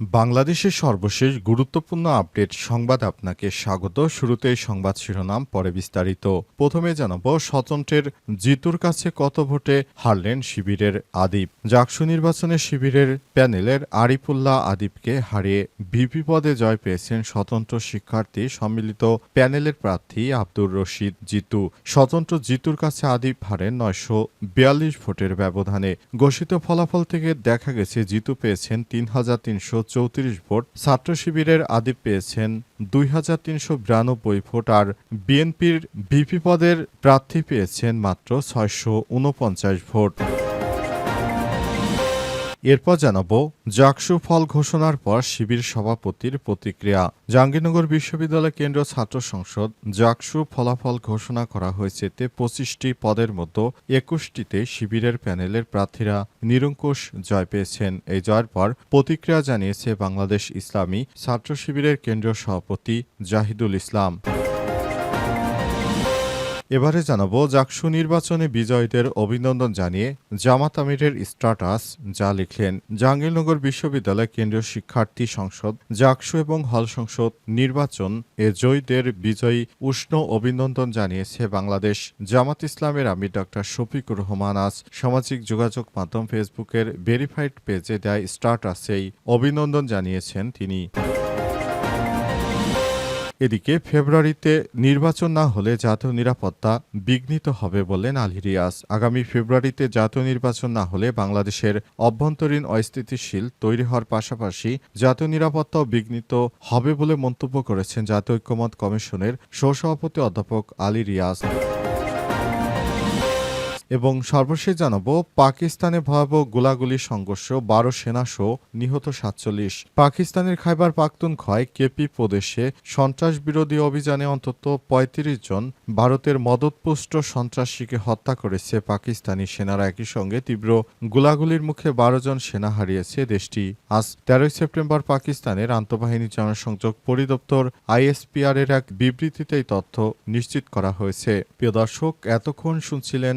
বাংলাদেশের সর্বশেষ গুরুত্বপূর্ণ আপডেট সংবাদ আপনাকে স্বাগত। শুরুতেই সংবাদ শিরোনাম, পরে বিস্তারিত। প্রথমে জানাব, স্বতন্ত্রের জিতুর কাছে কত ভোটে হারলেন শিবিরের আদিপ জাকসু নির্বাচনে শিবিরের প্যানেলের আরিফুল্লাহ আদিবকে হারিয়ে ভিপি পদে জয় পেয়েছেন স্বতন্ত্র শিক্ষার্থী সম্মিলিত প্যানেলের প্রার্থী আব্দুর রশিদ জিতু। স্বতন্ত্র জিতুর কাছে আদিপ হারেন নয়শো বিয়াল্লিশ ভোটের ব্যবধানে। ঘোষিত ফলাফল থেকে দেখা গেছে, জিতু পেয়েছেন তিন হাজার তিনশো চৌত্রিশ ভোট, ছাত্র শিবিরের আদিপ পেয়েছেন দুই হাজার তিনশো বিরানব্বই ভোট আর বিএনপির ভিপি পদের প্রার্থী পেয়েছেন মাত্র ছয়শো উনপঞ্চাশ ভোট। এরপর জানাব জাকসু ফল ঘোষণার পর শিবির সভাপতির প্রতিক্রিয়া। জাহাঙ্গীরনগর বিশ্ববিদ্যালয় কেন্দ্র ছাত্র সংসদ জাকসু ফলাফল ঘোষণা করা হয়েছে তে পঁচিশটি পদের মধ্যে একুশটিতে শিবিরের প্যানেলের প্রার্থীরা নিরঙ্কুশ জয় পেয়েছেন। এই জয়ের পর প্রতিক্রিয়া জানিয়েছে বাংলাদেশ ইসলামী ছাত্র শিবিরের কেন্দ্রীয় সভাপতি জাহিদুল ইসলাম। এবারে জানাব জাকসু নির্বাচনে বিজয়ীদের অভিনন্দন জানিয়ে জামাত আমিরের স্ট্যাটাস, যা লিখলেন জাহাঙ্গীরনগর বিশ্ববিদ্যালয় কেন্দ্রীয় শিক্ষার্থী সংসদ। জাকসু এবং হল সংসদ নির্বাচন এ জয়ীদের বিজয়ী উষ্ণ অভিনন্দন জানিয়েছে বাংলাদেশ। জামাত ইসলামের আমির ডক্টর শফিকুর রহমান আজ সামাজিক যোগাযোগ মাধ্যম ফেসবুকের ভেরিফাইড পেজে দেয় স্ট্যাটাসেই অভিনন্দন জানিয়েছেন তিনি। এদিকে ফেব্রুয়ারিতে নির্বাচন না হলে জাতীয় নিরাপত্তা বিঘ্নিত হবে বললেন আলী রিয়াজ। আগামী ফেব্রুয়ারিতে জাতীয় নির্বাচন না হলে বাংলাদেশের অভ্যন্তরীণ অস্থিতিশীল তৈরি হওয়ার পাশাপাশি জাতীয় নিরাপত্তাও বিঘ্নিত হবে বলে মন্তব্য করেছেন জাতীয় ঐক্যমত কমিশনের সহসভাপতি অধ্যাপক আলী রিয়াজ। এবং সর্বশেষ জানাব, পাকিস্তানে ভয়াবহ গোলাগুলি সংঘর্ষ, বারো সেনাসহ নিহত সাতচল্লিশ। পাকিস্তানের খাইবার পাখতুনখয় কেপি প্রদেশে সন্ত্রাস বিরোধী অভিযানে অন্তত ৩৫ জন ভারতের মদতপুষ্ট সন্ত্রাসীকে হত্যা করেছে পাকিস্তানি সেনারা। একই সঙ্গে তীব্র গোলাগুলির মুখে বারো জন সেনা হারিয়েছে দেশটি। আজ তেরোই সেপ্টেম্বর পাকিস্তানের আন্তঃবাহিনী জনসংযোগ পরিদপ্তর আইএসপিআর এর এক বিবৃতিতে এই তথ্য নিশ্চিত করা হয়েছে। প্রিয় দর্শক, এতক্ষণ শুনছিলেন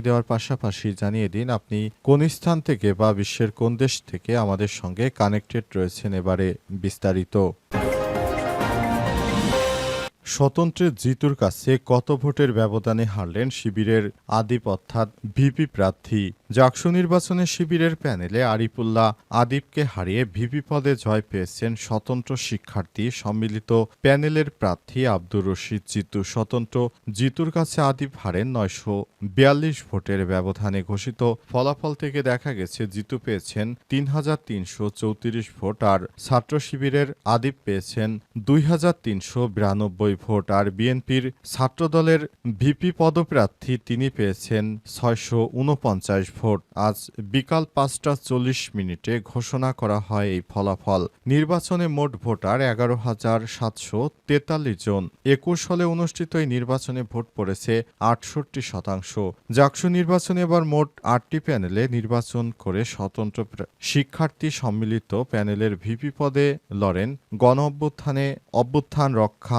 দেওয়ার পাশাপাশি জানিয়ে দিন, আপনি কোন স্থান থেকে বা বিশ্বের কোন দেশ থেকে আমাদের সঙ্গে কানেক্টেড রয়েছেন এবারে বিস্তারিত। স্বতন্ত্রের জিতুর কাছে কত ভোটের ব্যবধানে হারলেন শিবিরের আদিপ অর্থাৎ ভিপি প্রার্থী? জাকসু নির্বাচনে শিবিরের প্যানেলে আরিফুল্লাহ আদিবকে হারিয়ে ভিপি পদে জয় পেয়েছেন স্বতন্ত্র শিক্ষার্থী সম্মিলিত প্যানেলের প্রার্থী আব্দুর রশিদ জিতু। স্বতন্ত্র জিতুর কাছে আদিব হারেন নয়শো বিয়াল্লিশ ভোটের ব্যবধানে ঘোষিত। ফলাফল থেকে দেখা গেছে, জিতু পেয়েছেন তিন হাজার তিনশো চৌত্রিশ ভোট আর ছাত্র শিবিরের আদিব পেয়েছেন দুই হাজার তিনশো বিরানব্বই ভোট আর বিএনপির ছাত্রদলের ভিপি পদপ্রার্থী তিনি পেয়েছেন ছয়শো উনপঞ্চাশ ভোট। আজ বিকাল পাঁচটা চল্লিশ মিনিটে ঘোষণা করা হয় এই ফলাফল। নির্বাচনে মোট ভোটার এগারো হাজার সাতশো তেতাল্লিশ জন। একুশ সালে অনুষ্ঠিত এই নির্বাচনে ভোট পড়েছে আটষট্টি শতাংশ। জাকসু নির্বাচনে এবার মোট আটটি প্যানেলে নির্বাচন করে স্বতন্ত্র শিক্ষার্থী সম্মিলিত প্যানেলের ভিপি পদে লড়েন গণ অভ্যুত্থানে অভ্যুত্থান রক্ষা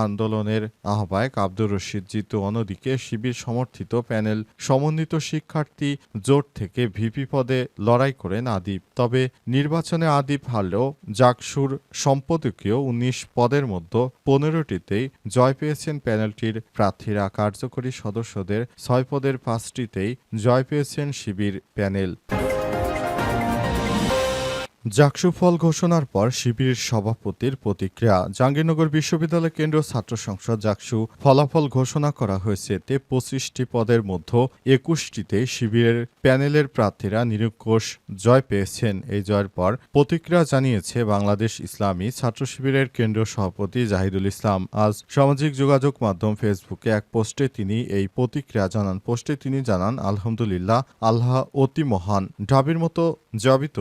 আন্দোলনের আহ্বায়ক আব্দুর রশিদ জিতু অন্যদিকে শিবির সমর্থিত প্যানেল সমন্বিত শিক্ষার্থী জোট থেকে ভিপি পদে লড়াই করেন আদিব। তবে নির্বাচনে আদিব হারলেও জাকসুর সম্পাদকীয় উনিশ পদের মধ্যে পনেরোটিতেই জয় পেয়েছেন প্যানেলটির প্রার্থীরা। কার্যকরী সদস্যদের ছয় পদের পাঁচটিতেই জয় পেয়েছেন শিবির প্যানেল। জাকসু ফল ঘোষণার পর শিবিরের সভাপতির প্রতিক্রিয়া। জাহাঙ্গীরনগর বিশ্ববিদ্যালয় কেন্দ্রীয় ছাত্র সংসদ জাকসু ফলাফল ঘোষণা করা হয়েছে এতে পঁচিশটি পদের মধ্যে একুশটিতে শিবিরের প্যানেলের প্রার্থীরা নিরঙ্কুশ জয় পেয়েছেন। এই জয়ের পর প্রতিক্রিয়া জানিয়েছে বাংলাদেশ ইসলামী ছাত্র শিবিরের কেন্দ্রীয় সভাপতি জাহিদুল ইসলাম। আজ সামাজিক যোগাযোগ মাধ্যম ফেসবুকে এক পোস্টে তিনি এই প্রতিক্রিয়া জানান। পোস্টে তিনি জানান, আলহামদুলিল্লাহ, আল্লাহ অতি মহান। ঢাবির মতো জবিত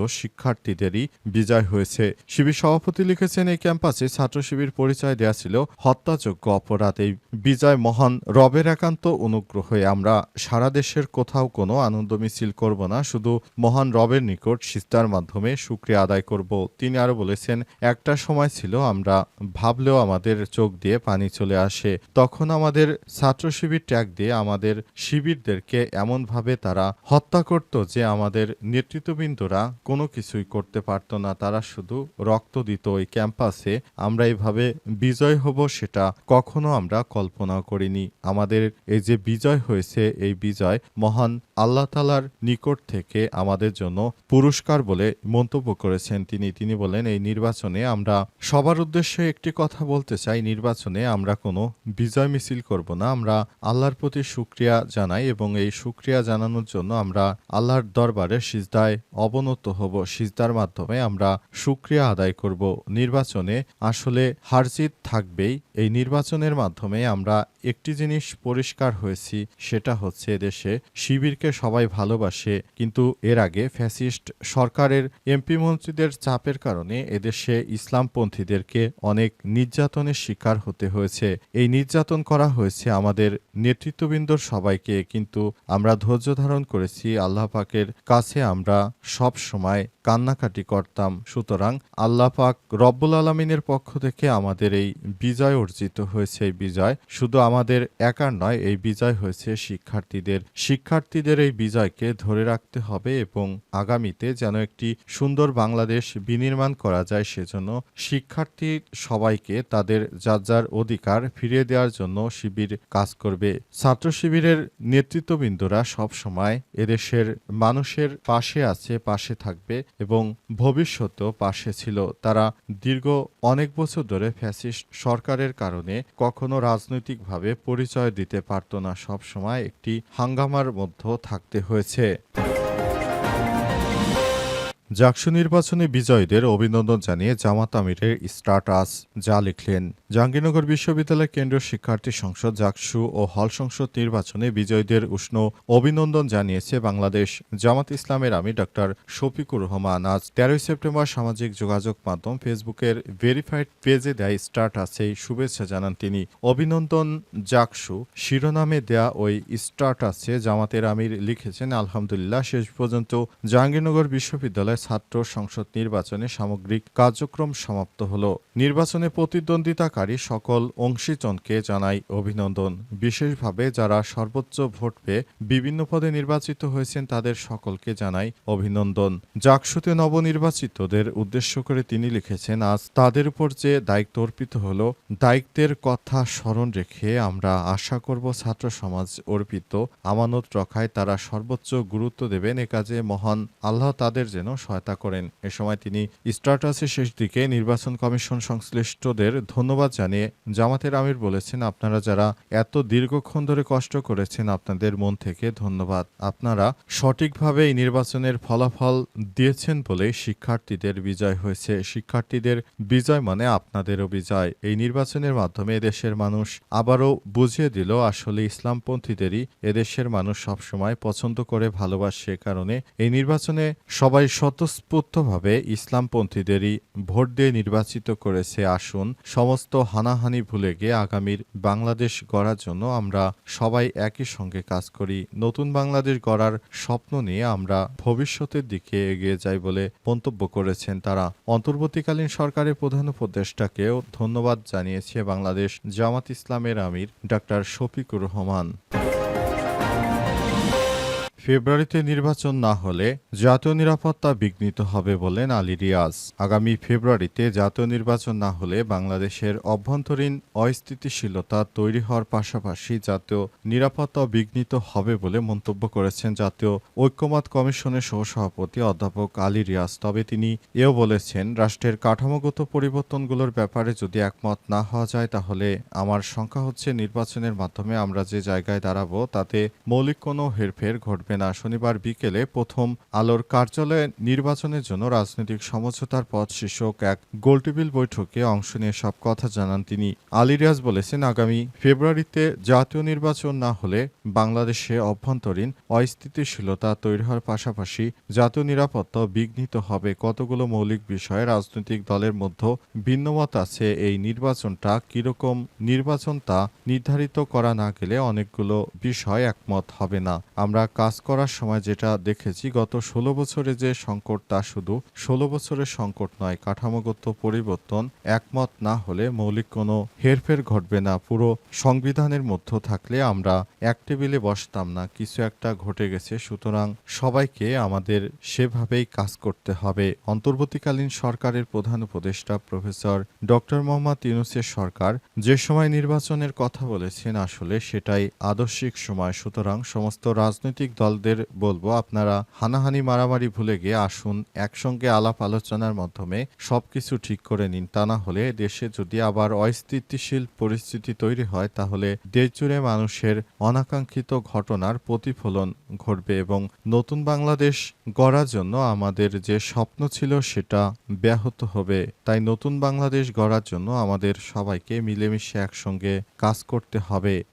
শিক্ষার্থীদেরই বিজয় হয়েছে। শিবির সভাপতি লিখেছেন, এই ক্যাম্পাসে ছাত্র শিবির পরিচয় দেয়া ছিল হত্যাযোগ্য অপরাধ এই বিজয় মহান, রবের একান্ত অনুগ্রহে আমরা সারা দেশের কোথাও কোনো আনন্দ মিছিল করব না, শুধু মহান রবের নিকট সিস্তার মাধ্যমে সুক্রিয়া আদায় করব। তিনি আরও বলেছেন, একটা সময় ছিল আমরা ভাবলেও আমাদের চোখ দিয়ে পানি চলে আসে। তখন আমাদের ছাত্র শিবির ট্যাগ দিয়ে আমাদের শিবিরদেরকে এমনভাবে তারা হত্যা করত যে আমাদের নেতৃত্ববৃন্দরা কোনো কিছুই করতে পারতো না, তারা শুধু রক্ত দিত ওই ক্যাম্পাসে, আমরা এইভাবে বিজয় হব সেটা কখনো আমরা কল্পনা করিনি। আমাদের এই যে বিজয় হয়েছে, এই বিজয় মহান আল্লাহ তালার নিকট থেকে আমাদের জন্য পুরস্কার বলে মন্তব্য করেছেন তিনি। তিনি বলেন, এই নির্বাচনে আমরা সবার উদ্দেশ্যে একটি কথা বলতে চাই। নির্বাচনে আমরা কোনো বিজয় মিছিল করব না। আমরা আল্লাহর প্রতি সুক্রিয়া জানাই এবং এই সুক্রিয়া জানানোর জন্য আমরা আল্লাহর দরবারে সিজদায় অবনত হব। সিজদার মাধ্যমে আমরা সুক্রিয়া আদায় করব। নির্বাচনে আসলে হারজিত থাকবেই। এই নির্বাচনের মাধ্যমে আমরা একটি জিনিস পরিষ্কার হয়েছি, সেটা হচ্ছে দেশে শিবিরকে সবাই ভালোবাসে, কিন্তু এর আগে ফ্যাসিস্ট সরকারের এমপি মন্ত্রীদের চাপের কারণে এদেশে ইসলামপন্থীদেরকে অনেক নির্যাতনের শিকার হতে হয়েছে। এই নির্যাতন করা হয়েছে আমাদের নেতৃত্ববৃন্দর সবাইকে, কিন্তু আমরা ধৈর্য ধারণ করেছি। আল্লাহ পাকের কাছে আমরা সব সময় কান্নাকাটি করতাম সুতরাং আল্লাহ পাক রব্বুল আলমিনের পক্ষ থেকে আমাদের এই বিজয় অর্জিত হয়েছে এই বিজয়। শুধু আমাদের একার নয়, এই বিজয় হয়েছে শিক্ষার্থীদের। শিক্ষার্থীদের এই বিজয়কে ধরে রাখতে হবে এবং আগামীতে যেন একটি সুন্দর বাংলাদেশ বিনির্মাণ করা যায়, সেজন্য শিক্ষার্থী সবাইকে তাদের যার যার অধিকার ফিরিয়ে দেওয়ার জন্য শিবির কাজ করবে। ছাত্র শিবিরের নেতৃত্ববৃন্দরা সবসময় এদেশের মানুষের পাশে আছে, পাশে থাকবে এবং ভবিষ্যতেও পাশে ছিল। তারা দীর্ঘ অনেক বছর ধরে ফ্যাসিস্ট সরকারের কারণে কখনো রাজনৈতিকভাবে পরিচয় দিতে পারত না। সবসময় একটি হাঙ্গামার মধ্যে থাকতে হয়েছে। জাকসু নির্বাচনে বিজয়ীদের অভিনন্দন জানিয়ে জামাত আমিরের স্টার্টাস যা লিখলেন। জাহাঙ্গীরনগর বিশ্ববিদ্যালয় কেন্দ্রীয় শিক্ষার্থী সংসদ জাকসু ও হল সংসদ নির্বাচনে বিজয়ীদের উষ্ণ অভিনন্দন জানিয়েছে বাংলাদেশ। জামাত ইসলামের আমি ডক্টর শফিকুর রহমান আজ তেরোই সেপ্টেম্বর সামাজিক যোগাযোগ মাধ্যম ফেসবুকের ভেরিফাইড পেজে দেয় স্টার্টাসে শুভেচ্ছা জানান তিনি। অভিনন্দন জাকসু শিরোনামে দেয়া ওই স্টার্টাসে জামাতের আমির লিখেছেন, আলহামদুলিল্লাহ, শেষ পর্যন্ত জাহাঙ্গীরনগর বিশ্ববিদ্যালয় ছাত্র সংসদ নির্বাচনে সামগ্রিক কার্যক্রম সমাপ্ত হল। নির্বাচনে প্রতিদ্বন্দ্বিতাকারী সকল অংশীজনকে জানাই অভিনন্দন। বিশেষভাবে যারা সর্বোচ্চ ভোট পেয়ে বিভিন্ন পদে নির্বাচিত হয়েছেন তাদের সকলকে জানাই অভিনন্দন। জাকসুতে নবনির্বাচিতদের উদ্দেশ্য করে তিনি লিখেছেন, আজ তাদের উপর যে দায়িত্ব অর্পিত হল, দায়িত্বের কথা স্মরণ রেখে আমরা আশা করব ছাত্র সমাজ অর্পিত আমানত রক্ষায় তারা সর্বোচ্চ গুরুত্ব দেবেন। এ কাজে মহান আল্লাহ তাদের যেন সহায়তা করেন। এ সময় তিনি স্টার্টাসের শেষ দিকে নির্বাচন কমিশন সংশ্লিষ্টদের ধন্যবাদ জানিয়ে জামাতের আমির বলেছেন, আপনারা যারা এত দীর্ঘক্ষণ ধরে কষ্ট করেছেন, আপনাদের মন থেকে ধন্যবাদ। আপনারা সঠিকভাবে এই নির্বাচনের ফলাফল দিয়েছেন বলে শিক্ষার্থীদের বিজয় হয়েছে। শিক্ষার্থীদের বিজয় মানে আপনাদেরও বিজয়। এই নির্বাচনের মাধ্যমে এদেশের মানুষ আবারও বুঝিয়ে দিল, আসলে ইসলামপন্থীদেরই এদেশের মানুষ সবসময় পছন্দ করে, ভালোবাসে। কারণে এই নির্বাচনে সবাই স্বতঃস্ফূর্তভাবে ইসলামপন্থীদেরই ভোট দিয়ে নির্বাচিত করেছে আসুন, সমস্ত হানাহানি ভুলে গিয়ে আগামীর বাংলাদেশ গড়ার জন্য আমরা সবাই একই সঙ্গে কাজ করি। নতুন বাংলাদেশ গড়ার স্বপ্ন নিয়ে আমরা ভবিষ্যতের দিকে এগিয়ে যাই বলে মন্তব্য করেছেন তারা। অন্তর্বর্তীকালীন সরকারের প্রধান উপদেষ্টাকেও ধন্যবাদ জানিয়েছে বাংলাদেশ জামাত ইসলামের আমির ডাক্তার শফিকুর রহমান। ফেব্রুয়ারিতে নির্বাচন না হলে জাতীয় নিরাপত্তা বিঘ্নিত হবে বলেন আলী রিয়াজ। আগামী ফেব্রুয়ারিতে জাতীয় নির্বাচন না হলে বাংলাদেশের অভ্যন্তরীণ অস্থিতিশীলতা তৈরি হওয়ার পাশাপাশি জাতীয় নিরাপত্তা বিঘ্নিত হবে বলে মন্তব্য করেছেন জাতীয় ঐক্যমত কমিশনের সহসভাপতি অধ্যাপক আলী রিয়াজ। তবে তিনি এও বলেছেন, রাষ্ট্রের কাঠামোগত পরিবর্তনগুলোর ব্যাপারে যদি একমত না হওয়া যায়, তাহলে আমার শঙ্কা হচ্ছে নির্বাচনের মাধ্যমে আমরা যে জায়গায় দাঁড়াবো, তাতে মৌলিক কোনো হেরফের ঘটবে না। শনিবার বিকেলে প্রথম আলোর কার্যালয়ে নির্বাচনের জন্য রাজনৈতিক সমঝোতার পথ শীর্ষক এক গোলটেবিল বৈঠকে অংশ নিয়ে সব কথা জানান তিনি। আলী রিয়াজ বলেছেন, আগামী ফেব্রুয়ারিতে জাতীয় নির্বাচন না হলে বাংলাদেশে অভ্যন্তরীণ অস্থিতিশীলতা তৈরি হওয়ার পাশাপাশি জাতীয় নিরাপত্তা বিঘ্নিত হবে। কতগুলো মৌলিক বিষয়ে রাজনৈতিক দলের মধ্যে ভিন্নমত আছে, এই নির্বাচনটা কীরকম নির্বাচন তা নির্ধারিত করা না গেলে অনেকগুলো বিষয় একমত হবে না। আমরা কাজ করার সময় যেটা দেখেছি, গত ষোলো বছরে যে সংকট তা শুধু ষোলো বছরের সংকট নয়, কাঠামোগত পরিবর্তন একমত না হলে মৌলিক কোনো হেরফের ঘটবে না। পুরো সংবিধানের মধ্য থাকলে আমরা এক টেবিলে বসতাম না, কিছু একটা ঘটে গেছে, সুতরাং সবাইকে আমাদের সেভাবেই কাজ করতে হবে। অন্তর্বর্তীকালীন সরকারের প্রধান উপদেষ্টা প্রফেসর ডক্টর মোহাম্মদ ইউনুসের সরকার যে সময় নির্বাচনের কথা বলেছেন, আসলে সেটাই আদর্শিক সময়, সুতরাং সমস্ত রাজনৈতিক দলদের বলব, আপনারা হানাহানি মারামারি ভুলে গিয়ে আসুন, একসঙ্গে আলাপ আলোচনার মাধ্যমে সবকিছু ঠিক করে নিন। তা না হলে দেশে যদি আবার অস্থিতিশীল পরিস্থিতি তৈরি হয়, তাহলে দেশজুড়ে মানুষের অনাকাঙ্ক্ষিত ঘটনার প্রতিফলন ঘটবে এবং নতুন বাংলাদেশ গড়ার জন্য আমাদের যে স্বপ্ন ছিল সেটা ব্যাহত হবে। তাই নতুন বাংলাদেশ গড়ার জন্য আমাদের সবাইকে মিলেমিশে একসঙ্গে কাজ করতে হবে।